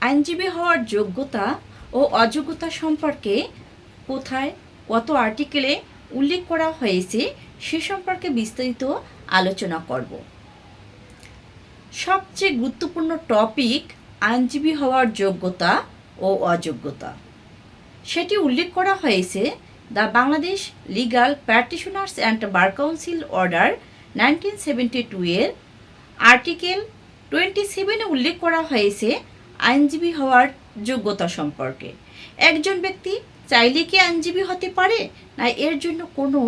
আইনজীবী হওয়ার যোগ্যতা ও অযোগ্যতা সম্পর্কে কোথায় কত আর্টিকেলে উল্লেখ করা হয়েছে সে সম্পর্কে বিস্তারিত আলোচনা করব। সবচেয়ে গুরুত্বপূর্ণ টপিক আইনজীবী হওয়ার যোগ্যতা ও অযোগ্যতা। সেটি উল্লেখ করা হয়েছে the Bangladesh legal practitioners and bar council order nineteen seventy two এর আর্টিকেল টোয়েন্টি সেভেনে উল্লেখ করা হয়েছে আইনজীবী হওয়ার যোগ্যতা সম্পর্কে। একজন ব্যক্তি চাইলে কি আইনজীবী হতে পারে? না, এর জন্য কোনো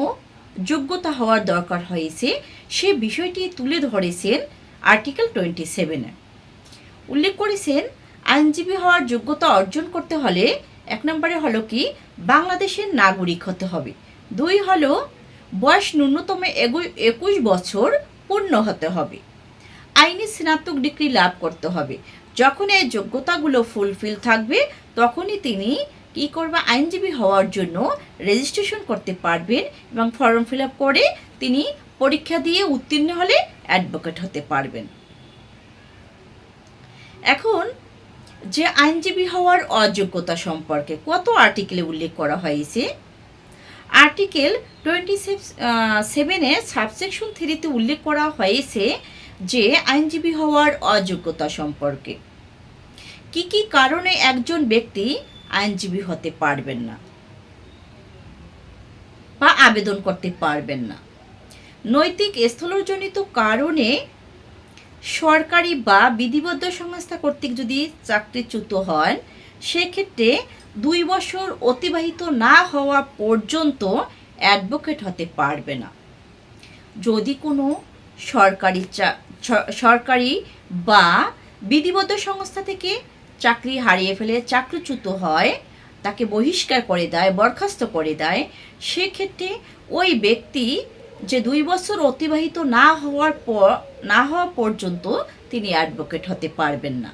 যোগ্যতা হওয়ার দরকার হয়েছে, সে বিষয়টি তুলে ধরেছেন আর্টিকেল টোয়েন্টি সেভেনে উল্লেখ করেছেন, আইনজীবী হওয়ার যোগ্যতা অর্জন করতে হলে এক নম্বরে হলো কি, বাংলাদেশের নাগরিক হতে হবে। দুই হলো, বয়স ন্যূনতম একুশ বছর পূর্ণ হতে হবে। আইনি স্নাতক ডিগ্রি লাভ করতে হবে। যখন এই যোগ্যতাগুলো ফুলফিল থাকবে, তখনই তিনি কী করবে? আইনজীবী হওয়ার জন্য রেজিস্ট্রেশন করতে পারবেন এবং ফর্ম ফিল আপ করে তিনি পরীক্ষা দিয়ে উত্তীর্ণ হলে অ্যাডভোকেট হতে পারবেন। এখন, যে আইনজীবী হওয়ার অযোগ্যতা সম্পর্কে কত আর্টিকেলে উল্লেখ করা হয়েছে? আর্টিকেল টোয়েন্টি সেভেনের সাবসেকশন থ্রিতে উল্লেখ করা হয়েছে যে আইনজীবী হওয়ার অযোগ্যতা সম্পর্কে। কি কি কারণে একজন ব্যক্তি আইনজীবী হতে পারবেন না? বা আবেদন করতে পারবেন না। নৈতিক স্থলজনিত কারণে সরকারি বা বিধিবদ্ধ সংস্থা কর্তৃক যদি চাকরিচ্যুত হন, সেক্ষেত্রে দুই বছর অতিবাহিত না হওয়া পর্যন্ত অ্যাডভোকেট হতে পারবে না। যদি কোনো সরকারি সরকারি বা বিধিবদ্ধ সংস্থা থেকে চাকরি হারিয়ে ফেলে চাকরিচ্যুত হয়, তাকে বহিষ্কার করে দেয়, বরখাস্ত করে দেয়, সেক্ষেত্রে ওই ব্যক্তি যে দুই বছর অতিবাহিত না হওয়ার পর, না হওয়া পর্যন্ত তিনি অ্যাডভোকেট হতে পারবেন না।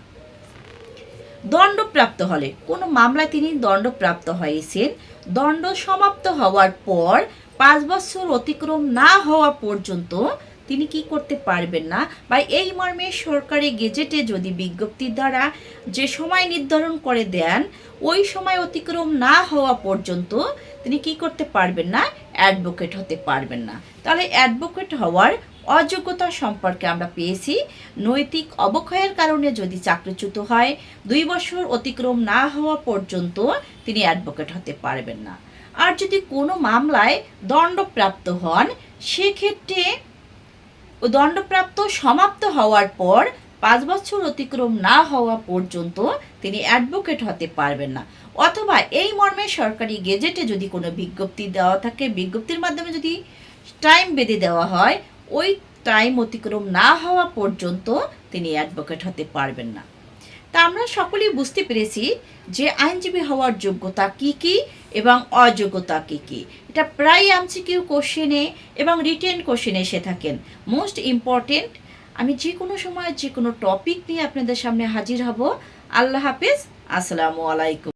দণ্ডপ্রাপ্ত হলে, কোনো মামলায় তিনি দণ্ডপ্রাপ্ত হয়েছেন, দণ্ড সমাপ্ত হওয়ার পর পাঁচ বছর অতিক্রম না হওয়া পর্যন্ত তিনি কি করতে পারবেন না? বা এই মর্মে সরকারি গেজেটে যদি বিজ্ঞপ্তির দ্বারা যে সময় নির্ধারণ করে দেন, ওই সময় অতিক্রম না হওয়া পর্যন্ত তিনি কি করতে পারবেন না? অ্যাডভোকেট হতে পারবেন না। তাহলে অ্যাডভোকেট হওয়ার অযোগ্যতা সম্পর্কে আমরা পেয়েছি। নৈতিক অবক্ষয়ের কারণে যদি চাকরিচ্যুত হয়, দুই বছর অতিক্রম না হওয়া পর্যন্ত তিনি অ্যাডভোকেট হতে পারবেন না। আর যদি কোনো মামলায় দণ্ডপ্রাপ্ত হন, সেক্ষেত্রে ও দণ্ডপ্রাপ্ত সমাপ্ত হওয়ার পর পাঁচ বছর অতিক্রম না হওয়া পর্যন্ত তিনি অ্যাডভোকেট হতে পারবেন না। অথবা এই মর্মে সরকারি গেজেটে যদি কোনো বিজ্ঞপ্তি দেওয়া থাকে, বিজ্ঞপ্তির মাধ্যমে যদি টাইম বেঁধে দেওয়া হয়, ওই টাইম অতিক্রম না হওয়া পর্যন্ত তিনি অ্যাডভোকেট হতে পারবেন না। তা আমরা সকলেই বুঝতে পেরেছি যে আইনজীবী হওয়ার যোগ্যতা কি কি এবং অযোগ্যতা কি কি। এটা প্রায় এমসিকিউ কোশ্চেনে এবং রিটেন কোশ্চেনে এসে থাকেন। মোস্ট ইম্পর্টেন্ট আমি যে কোনো সময় যে কোনো টপিক নিয়ে আপনাদের সামনে হাজির হব। আল্লাহ হাফেজ, আসসালামু আলাইকুম।